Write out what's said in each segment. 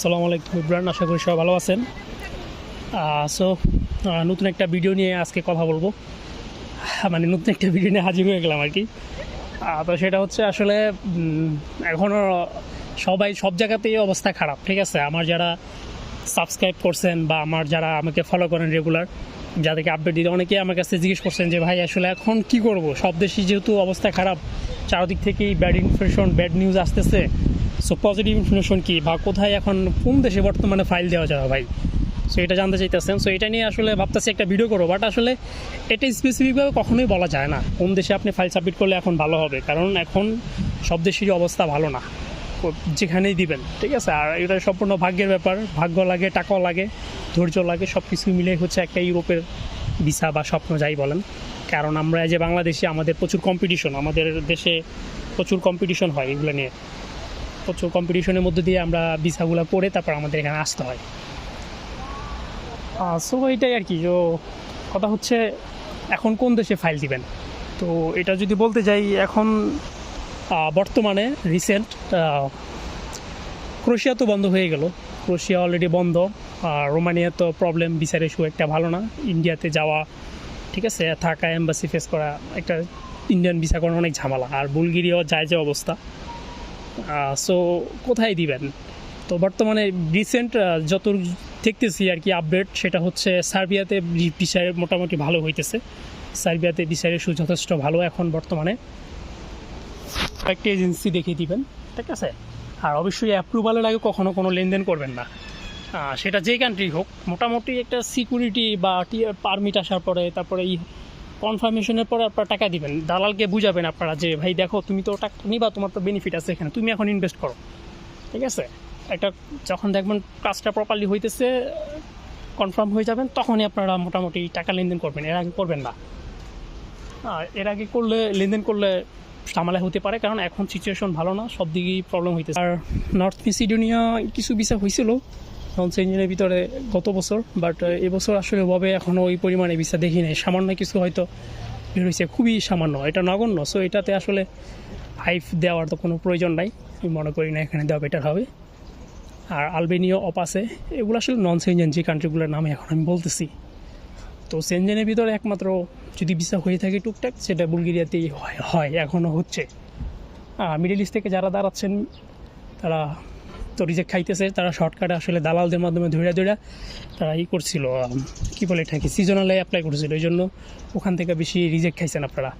আসসালামু আলাইকুম ইব্রান, আশা করি সবাই ভালো আছেন। সো নতুন একটা ভিডিও নিয়ে আজকে কথা বলব। মানে নতুন একটা ভিডিও নিয়ে হাজির হয়ে গেলাম আর কি। তো সেটা হচ্ছে আসলে এখনও সবাই সব জায়গাতেই অবস্থা খারাপ, ঠিক আছে? আমার যারা সাবস্ক্রাইব করছেন বা আমার যারা আমাকে ফলো করেন রেগুলার যাদেরকে আপডেট দিতে, অনেকেই আমার কাছে জিজ্ঞেস করছেন যে, ভাই, আসলে এখন কি করব? সব দেশই যেহেতু অবস্থা খারাপ, চারদিক থেকেই ব্যাড ইনফরমেশন ব্যাড নিউজ আসতেছে। সো পজিটিভ ইনফরমেশন কি? বা কোথায় এখন, কোন দেশে বর্তমানে ফাইল দেওয়া যাবে ভাই? সো এটা জানতে চাইতেছেন। সো এটা নিয়ে আসলে ভাবতেছি একটা ভিডিও করব বাট আসলে এটা স্পেসিফিকভাবে কখনোই বলা যায় না। কোন দেশে আপনি ফাইল সাবমিট করলে এখন ভালো হবে? কারণ এখন সব দেশেরই অবস্থা ভালো না। যেখানেই দিবেন, ঠিক আছে? আর এটা সম্পূর্ণ ভাগ্যের ব্যাপার। ভাগ্য লাগে, টাকাও লাগে, ধৈর্য লাগে সব কিছু মিলে হচ্ছে একটা ইউরোপের ভিসা বা স্বপ্ন, যাই বলেন। কারণ আমরা যে বাংলাদেশে, আমাদের প্রচুর কম্পিটিশন আমাদের দেশে প্রচুর কম্পিটিশন হয় এগুলো নিয়ে। প্রচুর কম্পিটিশনের মধ্যে দিয়ে আমরা ভিসাগুলো পড়ে তারপর আমাদের এখানে আসতে হয়। সো এটাই আর কি, তো কথা হচ্ছে এখন কোন দেশে ফাইল দিবেন? তো এটা যদি বলতে যাই, এখন বর্তমানে রিসেন্ট ক্রোশিয়া তো বন্ধ হয়ে গেল। ক্রোশিয়া অলরেডি বন্ধ, আর রোমানিয়া তো প্রবলেম বিচার ইস্যু একটা ভালো না। ইন্ডিয়াতে যাওয়া, ঠিক আছে, থাকা এম্বাসি ফেস করা, একটা ইন্ডিয়ান ভিসা করা অনেক ঝামেলা। আর বুলগেরিয়াও যায় যে অবস্থা। সো কোথায় দিবেন? তো বর্তমানে রিসেন্ট যত দেখতেছি আর কি আপডেট সেটা হচ্ছে সার্বিয়াতে বিচার মোটামুটি ভালো হইতেছে। সার্বিয়াতে বিচার ইস্যু যথেষ্ট ভালো এখন বর্তমানে। একটা এজেন্সি দেখিয়ে দিবেন, ঠিক আছে? আর অবশ্যই অ্যাপ্রুভালের আগে কখনো কোনো লেনদেন করবেন না। সেটা যে কান্ট্রি হোক, মোটামুটি একটা সিকিউরিটি বা পারমিট আসার পরে, তারপরে এই কনফার্মেশনের পরে আপনারা টাকা দিবেন। দালালকে বুঝাবেন আপনারা যে, ভাই, দেখো, তুমি তো টাকা নিবা তোমার তো বেনিফিট আছে এখানে, তুমি এখন ইনভেস্ট করো। ঠিক আছে? একটা, যখন দেখবেন কাজটা প্রপারলি হইতেছে কনফার্ম হয়ে যাবেন, তখনই আপনারা মোটামুটি টাকা লেনদেন করবেন। এর আগে করবেন না। এর আগে করলে, লেনদেন করলে ঝামেলা হতে পারে, কারণ এখন সিচুয়েশন ভালো না, সব দিকেই প্রবলেম হইতেছে। আর নর্থ মেসিডোনিয়া কিছু বিষয় হয়েছিল নন সেঞ্জিনের ভিতরে গত বছর বাট এবছর আসলে ওভাবে এখনও ওই পরিমাণে ভিসা দেখি নাই। সামান্য কিছু হয়তো বের হয়েছে খুবই সামান্য। এটা নগণ্য। সো এটাতে আসলে হাইফ দেওয়ার তো কোনো প্রয়োজন নাই। আমি মনে করি না এখানে দেওয়া বেটার হবে। আর আলবেনীয়, অপ আছে। এগুলো আসলে নন সেঞ্জেন যে কান্ট্রিগুলোর নামে এখন আমি বলতেছি। তো সেনজেনের ভিতরে একমাত্র যদি ভিসা হয়ে থাকে টুকটাক, সেটা বুলগেরিয়াতেই হয় হয় এখনও হচ্ছে। মিডল ইস্ট থেকে যারা দাঁড়াচ্ছেন, তারা তো রিজেক্ট খাইতেছে। তারা শর্টকাটে আসলে দালালদের মাধ্যমে ধৈর্য ধৈর্য তারা ই করছিল কী কি বলে এটাকে সিজনালে অ্যাপ্লাই করছিল। এই জন্য ওখান থেকে বেশি রিজেক্ট খাইছেন আপনারা।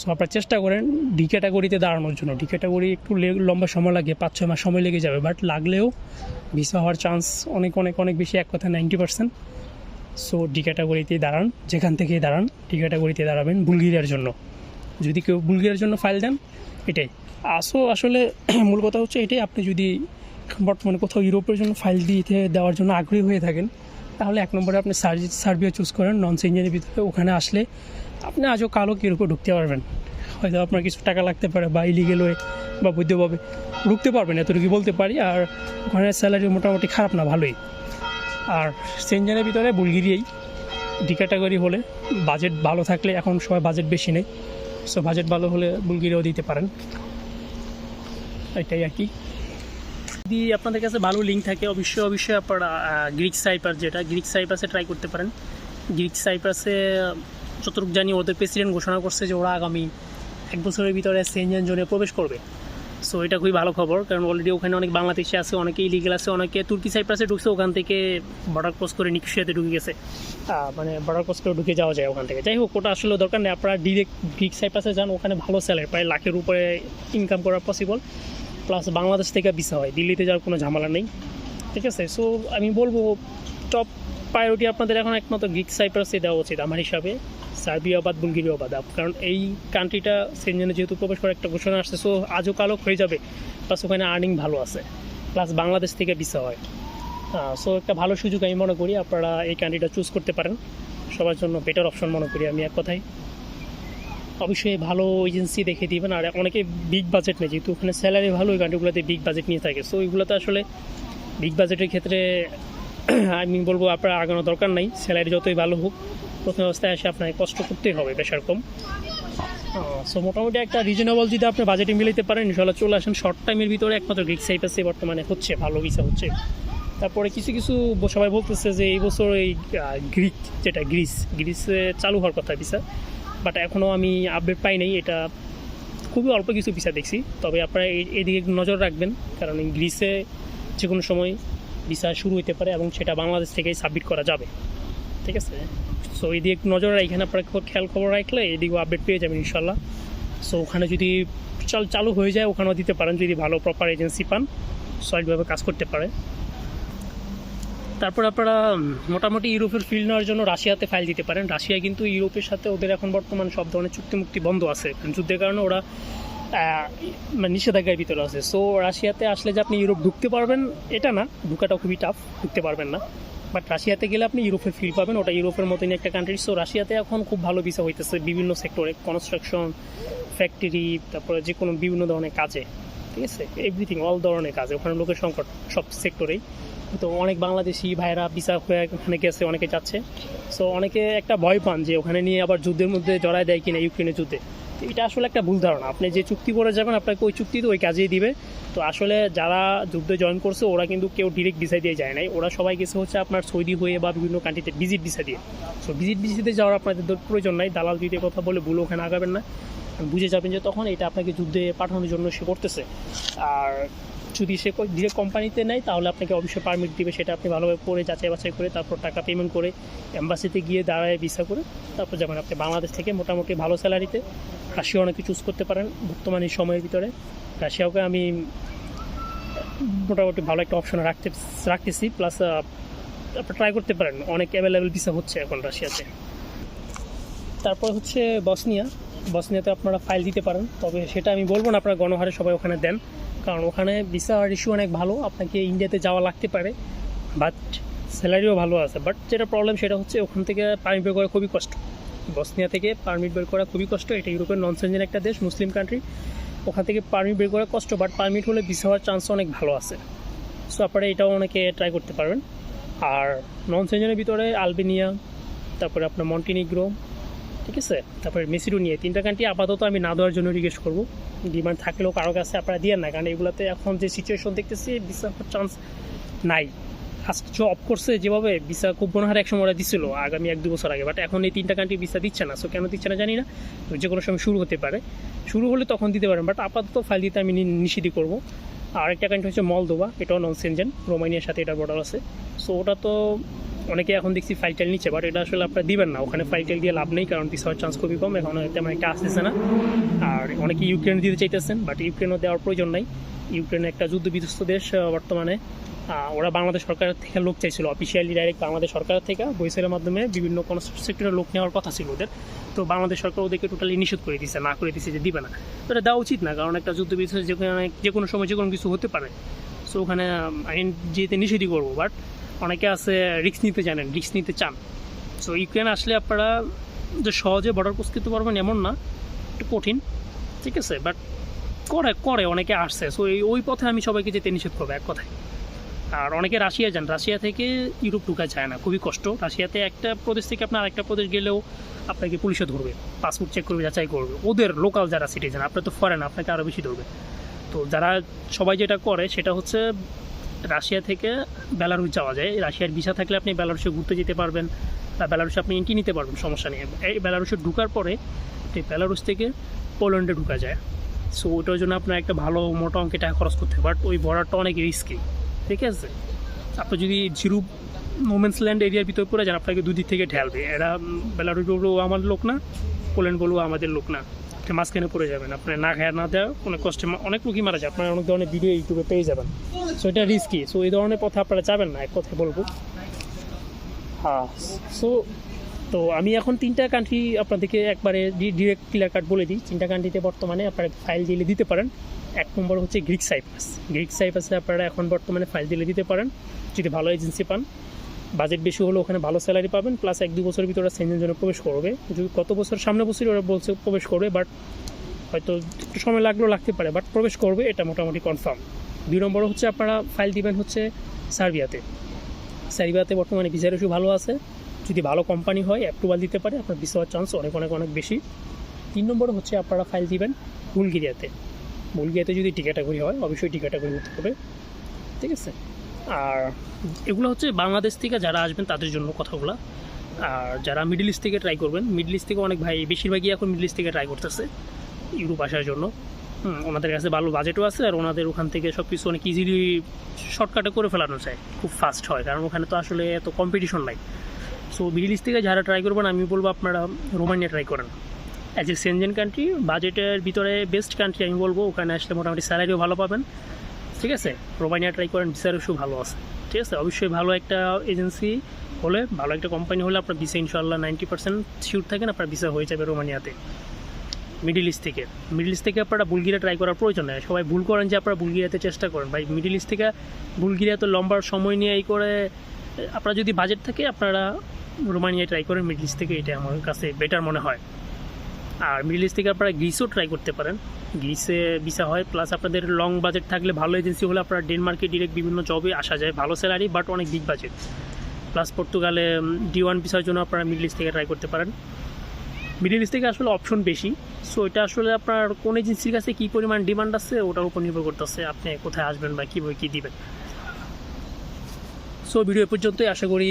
সো আপনারা চেষ্টা করেন ডি ক্যাটাগরিতে দাঁড়ানোর জন্য। ডি ক্যাটাগরি একটু লম্বা সময় লাগে পাঁচ ছয় মাস সময় লেগে যাবে। বাট লাগলেও ভিসা হওয়ার চান্স অনেক অনেক অনেক বেশি, এক কথা নাইনটি পার্সেন্ট সো ডি ক্যাটাগরিতেই দাঁড়ান, যেখান থেকেই দাঁড়ান ডি ক্যাটাগরিতে দাঁড়াবেন বুলগেরিয়ার জন্য। যদি কেউ বুলগেরিয়ার জন্য ফাইল দেন, এটাই। আসো আসলে মূল কথা হচ্ছে এটাই। আপনি যদি বর্তমানে কোথাও ইউরোপের জন্য ফাইল দিতে দেওয়ার জন্য আগ্রহী হয়ে থাকেন, তাহলে এক নম্বরে আপনি সার্জি, সার্বিয়া চুজ করেন নন সেঞ্জেনের ভিতরে, ওখানে আসলে আপনি আজও কালো ইউরোপে ঢুকতে পারবেন। হয়তো আপনার কিছু টাকা লাগতে পারে বা ইলিগেল হয়ে বা বৈধভাবে ঢুকতে পারবেন এতটুকু বলতে পারি, আর ওখানে স্যালারি মোটামুটি খারাপ না, ভালোই। আর সেনজেনের ভিতরে বুলগিরিয়াই ডি ক্যাটাগরি হলে বাজেট ভালো থাকলে এখন সবাই বাজেট বেশি নেই সো বাজেট ভালো হলে বুলগিরিয়াও দিতে পারেন। এটাই আর কি। যদি আপনাদের কাছে ভালো লিঙ্ক থাকে, অবশ্যই অবশ্যই আপনারা গ্রিক সাইপার যেটা গ্রিক সাইপাসে ট্রাই করতে পারেন। গ্রিক সাইপাসে যতটুকু জানি, ওদের প্রেসিডেন্ট ঘোষণা করছে যে ওরা আগামী এক বছরের ভিতরে সেনজেন জোনে প্রবেশ করবে। সো এটা খুবই ভালো খবর, কারণ অলরেডি ওখানে অনেক বাংলাদেশি আছে, অনেকে ইলিগেল আছে, অনেকে তুর্কি সাইপ্রাসে ঢুকছে, ওখান থেকে বর্ডার ক্রস করে নিকশিয়াতে ঢুকে গেছে। মানে বর্ডার ক্রস করে ঢুকে যাওয়া যায় ওখান থেকে। যাই হোক, ওটা আসলে দরকার নেই, আপনারা ডিরেক্ট গ্রিক সাইপ্রাসে যান, ওখানে ভালো স্যালারি প্রায় লাখের উপরে ইনকাম করা পসিবল প্লাস বাংলাদেশ থেকে ভিসা হয়। দিল্লিতে যাওয়ার কোনো ঝামেলা নেই। ঠিক আছে? সো আমি বলব টপ প্রায়োরিটি আপনাদের এখন একমাত্র গ্রিক সাইপ্রাসে দেওয়া উচিত আমার হিসাবে। সার্বিয়া বাদ বুলগেরিয়া বাদ। কারণ এই কান্ট্রিটা সেনজেনে যেহেতু প্রবেশ করার একটা ঘোষণা আসছে সো আজও কালো হয়ে যাবে। প্লাস ওখানে আর্নিং ভালো আছে। প্লাস বাংলাদেশ থেকে ভিসা হয়। সো একটা ভালো সুযোগ আমি মনে করি, আপনারা এই কান্ট্রিটা চুজ করতে পারেন। সবার জন্য বেটার অপশন মনে করি আমি এক কথায়। অবশ্যই ভালো এজেন্সি দেখে দিবেন। আর অনেকে বিগ বাজেট নেই যেহেতু ওখানে স্যালারি ভালো, ওই কান্ট্রিগুলোতে বিগ বাজেট নিয়ে থাকে। সো ওইগুলোতে আসলে বিগ বাজেটের ক্ষেত্রে, আমি বলব আপনার আগানো দরকার নাই। স্যালারি যতই ভালো হোক, প্রথম অবস্থায় এসে আপনাকে কষ্ট করতেই হবে বেশার কম। সো মোটামুটি একটা রিজনেবল যদি আপনি বাজেটে মিলাইতে পারেন ইনশাল্লাহ চলে আসেন। শর্ট টাইমের ভিতরে একমাত্র গ্রিক সাইপাসে বর্তমানে হচ্ছে, ভালো ভিসা হচ্ছে। তারপরে কিছু কিছু সবাই বলতেছে যে, এই বছর এই গ্রিক যেটা গ্রিস গ্রিসে চালু হওয়ার কথা ভিসা বাট এখনও আমি আপডেট পাই নাই, এটা খুবই অল্প কিছু ভিসা দেখছি। তবে আপনারা এদিকে নজর রাখবেন, কারণ গ্রিসে যে কোনো সময় ভিসা শুরু হতে পারে এবং সেটা বাংলাদেশ থেকেই সাবমিট করা যাবে। ঠিক আছে? সো এই দিকে একটু নজর রাখেন আপনারা খেয়াল খবর রাখলে এদিকেও আপডেট পেয়ে যাবেন ইনশাল্লাহ সো ওখানে যদি চাল চালু হয়ে যায়, ওখানেও দিতে পারেন, যদি ভালো প্রপার এজেন্সি পান সলিডভাবে কাজ করতে পারে। তারপর আপনারা মোটামুটি ইউরোপের ফিল্ড নেওয়ার জন্য রাশিয়াতে ফাইল দিতে পারেন। রাশিয়া কিন্তু ইউরোপের সাথে ওদের এখন বর্তমান সব ধরনের চুক্তি মুক্তি বন্ধ আছে। যুদ্ধের কারণে ওরা মানে নিষেধাজ্ঞার ভিতরে আছে সো রাশিয়াতে আসলে যে আপনি ইউরোপ ঢুকতে পারবেন, এটা না। ঢুকাটা খুবই টাফ ঢুকতে পারবেন না। বাট রাশিয়াতে গেলে আপনি ইউরোপের ফিল পাবেন, ওটা ইউরোপের মতনই একটা কান্ট্রি সো রাশিয়াতে এখন খুব ভালো ভিসা হইতেছে বিভিন্ন সেক্টরে কনস্ট্রাকশন ফ্যাক্টরি তারপরে যে কোনো বিভিন্ন ধরনের কাজে। ঠিক আছে? এভরিথিং অল ধরনের কাজে। ওখানে লোকের সংকট সব সেক্টরেই তো অনেক বাংলাদেশি ভাইরা ভিসা হয়ে ওখানে গেছে, অনেকে যাচ্ছে। সো অনেকে একটা ভয় পান যে ওখানে নিয়ে আবার যুদ্ধের মধ্যে জড়ায় দেয় কিনা ইউক্রেনের যুদ্ধে। এটা আসলে একটা ভুল ধারণা। আপনি যে চুক্তি করে যাবেন, আপনাকে ওই চুক্তি তো ওই কাজেই দিবে। তো আসলে যারা যুদ্ধে জয়েন করছে, ওরা কিন্তু কেউ ডিরেক্ট ভিসা দিয়ে যায় নাই। ওরা সবাই গেছে হচ্ছে আপনার সৌদি হয়ে বা বিভিন্ন কান্ট্রিতে ভিজিট ভিসা দিয়ে। সো ভিজিট ভিসাতে যাওয়ার আপনাদের প্রয়োজন নাই। দালাল দিয়ে কথা বলে, ভুল ওখানে আগাবেন না। বুঝে যাবেন যে তখন এটা আপনাকে যুদ্ধে পাঠানোর জন্য সে করতেছে। আর যদি সে ডিরেক্ট কোম্পানিতে নেয়, তাহলে আপনাকে অবশ্যই পারমিট দিবে। সেটা আপনি ভালোভাবে পড়ে, যাচাই বাছাই করে, তারপর টাকা পেমেন্ট করে এম্বাসিতে গিয়ে দাঁড়ায় ভিসা করে। তারপর যাবেন আপনি বাংলাদেশ থেকে মোটামুটি ভালো স্যালারিতে রাশিয়া অনেকে চুজ করতে পারেন, বর্তমানে সময়ের ভিতরে। রাশিয়াকে আমি মোটামুটি ভালো একটা অপশন রাখতে, রাখতেছি। প্লাস আপনি ট্রাই করতে পারেন। অনেক অ্যাভেলেবেল ভিসা হচ্ছে এখন রাশিয়াতে। তারপর হচ্ছে বসনিয়া। বসনিয়াতে আপনারা ফাইল দিতে পারেন। তবে সেটা আমি বলব না, আপনারা গণহারে সবাই ওখানে দেন। কারণ ওখানে ভিসা ইস্যু অনেক ভালো, আপনাকে ইন্ডিয়াতে যাওয়া লাগতে পারে বাট স্যালারিও ভালো আছে। বাট যেটা প্রবলেম সেটা হচ্ছে ওখান থেকে পারমিট বের করা খুবই কষ্ট। বসনিয়া থেকে পারমিট বের করা খুবই কষ্ট, এটা ইউরোপের নন সেঞ্জেন একটা দেশ মুসলিম কান্ট্রি ওখান থেকে পারমিট বের করা কষ্ট বাট পারমিট হলে ভিসা হওয়ার চান্স অনেক ভালো আছে। সো আপনারা এটাও অনেকে ট্রাই করতে পারবেন। আর নন সেঞ্জনের ভিতরে আলবেনিয়া, তারপরে আপনার মন্টিনিগ্রো ঠিক আছে? তারপরে মেসিরও মেসিডোনিয়া তিনটা কান্ট্রি আপাতত আমি না দেওয়ার জন্য রিকোয়েস্ট করব। ডিমান্ড থাকলেও কারও কাছে আপনারা দিয়ে না, কারণ এগুলোতে এখন যে সিচুয়েশন দেখতেছি ভিসা চান্স নাই। ফার্স্ট জব করছে যেভাবে ভিসা খুব মনে হয় একসময় ওরা দিছিল, আগামী এক দু বছর আগে। বাট এখন এই তিনটা কান্ট্রি ভিসা দিচ্ছে না সো কেন দিচ্ছে না জানি না। যে কোনো সময় শুরু হতে পারে। শুরু হলে তখন দিতে পারেন বাট আপাতত ফাইল দিতে আমি নিষিদ্ধ করব। আর একটা কান্ট্রি হচ্ছে মলদোবা এটাও নন সেনজেন রোমানিয়ার সাথে এটা বর্ডার আছে। সো ওটা তো অনেকে এখন দেখছি ফাইল টাইল নিচ্ছে বাট এটা আসলে আপনারা দিবেন না। ওখানে ফাইল টাইল দিয়ে লাভ নেই, কারণ ভিসা হওয়ার চান্স খুবই কম। এখন তেমন একটা আসতেছে না। আর অনেকে ইউক্রেন দিতে চাইতেছেন বাট ইউক্রেনও দেওয়ার প্রয়োজন নাই। ইউক্রেন একটা যুদ্ধ বিধ্বস্ত দেশ বর্তমানে। ওরা বাংলাদেশ সরকারের থেকে লোক চাইছিল অফিসিয়ালি ডাইরেক্ট বাংলাদেশ সরকারের থেকে। বইসেলের মাধ্যমে বিভিন্ন কনস্ট্রাকশন সেক্টরের লোক নেওয়ার কথা ছিল ওদের। তো বাংলাদেশ সরকার ওদেরকে টোটালি নিষেধ করে দিচ্ছে না করে দিচ্ছে যে দিবে না। তো এটা দেওয়া উচিত না, কারণ একটা যুদ্ধ বিধ্বস্ত যেখানে যে কোনো সময় যে কোনো কিছু হতে পারে। সো ওখানে আইন যেতে নিষেধই করব বাট অনেকে আছে রিস্ক নিতে জানেন রিস্ক নিতে চান। সো ইউক্রেন আসলে আপনারা যে সহজে বর্ডার ক্রস করতে পারবেন এমন না, একটু কঠিন, ঠিক আছে? বাট করে করে, অনেকে আসছে। সো এই, ওই পথে আমি সবাইকে যেতে নিষেধ করব, এক কথায়। আর অনেকে রাশিয়া যান, রাশিয়া থেকে ইউরোপ ঢুকা যায় না, খুবই কষ্ট। রাশিয়াতে একটা প্রদেশ থেকে আপনার আরেকটা প্রদেশ গেলেও আপনাকে পুলিশে ধরবে পাসপোর্ট চেক করবে, যাচাই করবে। ওদের লোকাল যারা সিটিজেন আপনার তো ফরেন আপনাকে আরও বেশি ধরবে। তো যারা সবাই যেটা করে, সেটা হচ্ছে রাশিয়া থেকে বেলারুস যাওয়া যায়। রাশিয়ার ভিসা থাকলে আপনি বেলারুসে ঘুরতে যেতে পারবেন বা বেলারুসে আপনি এন্ট্রি নিতে পারবেন, সমস্যা নেই। এই বেলারুসে ঢুকার পরে বেলারুস থেকে পোল্যান্ডে ঢুকা যায়। সো ওটার জন্য আপনার একটা ভালো মোটা অঙ্কে টাকা খরচ করতে হবে বাট ওই বর্ডারটা অনেক রিস্কি ঠিক আছে? আপনি যদি জিরু মোমেন্টস ল্যান্ড এরিয়ার ভিতর পড়ে যান, আপনাকে দুদিক থেকে ঢেলবে। এরা বেলারুস বলব আমার লোক না। পোল্যান্ড বলব আমাদের লোক না। আপনি মাঝখানে পড়ে যাবেন। আপনার না খায় না দেওয়া অনেক কষ্টে অনেক রুগী মারা যায়। আপনার অনেক ধরনের ভিডিও ইউটিউবে পেয়ে যাবেন। সো এটা রিস্কি সো এই ধরনের পথে আপনারা যাবেন না এক কথায় বলব। হ্যাঁ। সো তো আমি এখন তিনটা কান্ট্রি আপনাদেরকে একবারে ডিরেক্ট ক্লিয়ার কাট বলে দিই। তিনটা কান্ট্রিতে বর্তমানে আপনারা ফাইল দিলে দিতে পারেন। এক নম্বর হচ্ছে গ্রিক সাইপ্রাস গ্রিক সাইপ্রাসে আপনারা এখন বর্তমানে ফাইল দিলে দিতে পারেন। যদি ভালো এজেন্সি পান। বাজেট বেশি হলে ওখানে ভালো স্যালারি পাবেন প্লাস এক দু বছরের ভিতরে সেঞ্জের জন্য প্রবেশ করবে। যদি কত বছর সামনে বছর ওরা বলছে প্রবেশ করবে বাট হয়তো একটু সময় লাগলেও লাগতে পারে বাট প্রবেশ করবে, এটা মোটামুটি কনফার্ম দুই নম্বর হচ্ছে আপনারা ফাইল দিবেন হচ্ছে সার্বিয়াতে। সার্বিয়াতে বর্তমানে ভিসা রেশু ভালো আছে। যদি ভালো কোম্পানি হয় অ্যাপ্রুভাল দিতে পারে, আপনার ভিসা হওয়ার চান্স অনেক অনেক অনেক বেশি। তিন নম্বর হচ্ছে আপনারা ফাইল দিবেন বুলগেরিয়াতে। বুলগেরিয়াতে যদি টিকাটাগরি হয়, অবশ্যই টিকাটাগরি হতে হবে ঠিক আছে? আর এগুলো হচ্ছে বাংলাদেশ থেকে যারা আসবেন তাদের জন্য কথাগুলো। আর যারা মিডল ইস্ট থেকে ট্রাই করবেন মিডল ইস্ট থেকে অনেক ভাই, বেশিরভাগই এখন মিডল ইস্ট থেকে ট্রাই করতেছে ইউরোপ আসার জন্য। ওনাদের কাছে ভালো বাজেটও আছে আর ওনাদের ওখান থেকে সব কিছু অনেক ইজিলি শর্টকাটে করে ফেলানো যায়, খুব ফাস্ট হয়। কারণ ওখানে তো আসলে এত কম্পিটিশন নাই। সো মিডল ইস্ট থেকে যারা ট্রাই করবেন, আমি বলব আপনারা রোমানিয়া ট্রাই করেন। অ্যাজ এ সেনজেন কান্ট্রি বাজেটের ভিতরে বেস্ট কান্ট্রি আমি বলব, ওখানে আসলে মোটামুটি স্যালারিও ভালো পাবেন। ঠিক আছে? রোমানিয়া ট্রাই করেন ভিসার ইস্যু ভালো আছে। ঠিক আছে? অবশ্যই ভালো একটা এজেন্সি হলে, ভালো একটা কোম্পানি হলে আপনার ভিসা ইনশাল্লাহ নাইনটি পার্সেন্ট শিওর থাকেন আপনার ভিসা হয়ে যাবে রোমানিয়াতে। মিডিল ইস্ট থেকে। মিডিল ইস্ট থেকে আপনারা বুলগিরিয়া ট্রাই করার প্রয়োজন নেই। সবাই ভুল করেন যে আপনারা বুলগিরিয়াতে চেষ্টা করেন। ভাই মিডিল ইস্ট থেকে বুলগিরিয়া তো লম্বার সময় নিয়ে এই করে, আপনার যদি বাজেট থাকে, আপনারা রোমানিয়া ট্রাই করেন মিডিল ইস্ট থেকে, এটা আমার কাছে বেটার মনে হয়। আর মিডল ইস্ট থেকে আপনারা গ্রিসও ট্রাই করতে পারেন। গ্রিসে ভিসা হয় প্লাস আপনাদের লং বাজেট থাকলে ভালো এজেন্সি হলে আপনারা ডেনমার্কে ডিরেক্ট বিভিন্ন জবে আসা যায়। ভালো স্যালারি বাট অনেক বিগ বাজেট প্লাস পর্তুগালে ডি ওয়ান ভিসার জন্য আপনারা মিডল ইস্ট থেকে ট্রাই করতে পারেন। মিডল ইস্ট থেকে আসলে অপশন বেশি। সো এটা আসলে আপনার কোন এজেন্সির কাছে কী পরিমাণ ডিমান্ড আছে, ওটার উপর নির্ভর করতেছে আপনি কোথায় আসবেন বা কীভাবে কী দিবেন। সো ভিডিও পর্যন্তই। আশা করি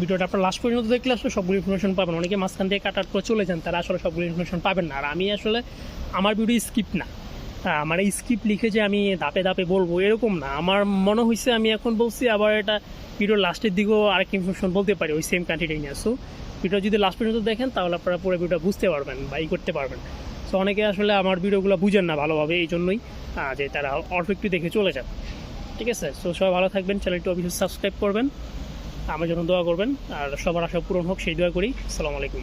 ভিডিওটা আপনার লাস্ট পর্যন্ত দেখলে আসলে সবগুলো ইনফরমেশন পাবেন। অনেকে মাঝখান থেকে কাটার পর চলে যান, তারা আসলে সবগুলো ইনফরমেশন পাবেন না। আর আমি আসলে আমার ভিডিও স্কিপ না। হ্যাঁ আমার এই স্কিপ লিখে যে আমি ধাপে ধাপে বলব, এরকম না। আমার মনে হয়েছে আমি এখন বলছি, আবার এটা ভিডিওর লাস্টের দিকেও আরেক ইনফরমেশন বলতে পারি, ওই সেম কান্ট্রিটাই নিয়ে। সো ভিডিও যদি লাস্ট পর্যন্ত দেখেন, তাহলে আপনারা পুরো ভিডিওটা বুঝতে পারবেন বা ই করতে পারবেন। সো অনেকে আসলে আমার ভিডিওগুলো বুঝেন না ভালোভাবে এই জন্যই যে তারা অল্প একটু দেখে চলে যান। ঠিক আছে? সো সবাই ভালো থাকবেন। চ্যানেলটি অবশ্যই সাবস্ক্রাইব করবেন। আমার জন্য দোয়া করবেন আর সবার আশা পূরণ হোক সেই দোয়া করি। আসসালামু আলাইকুম।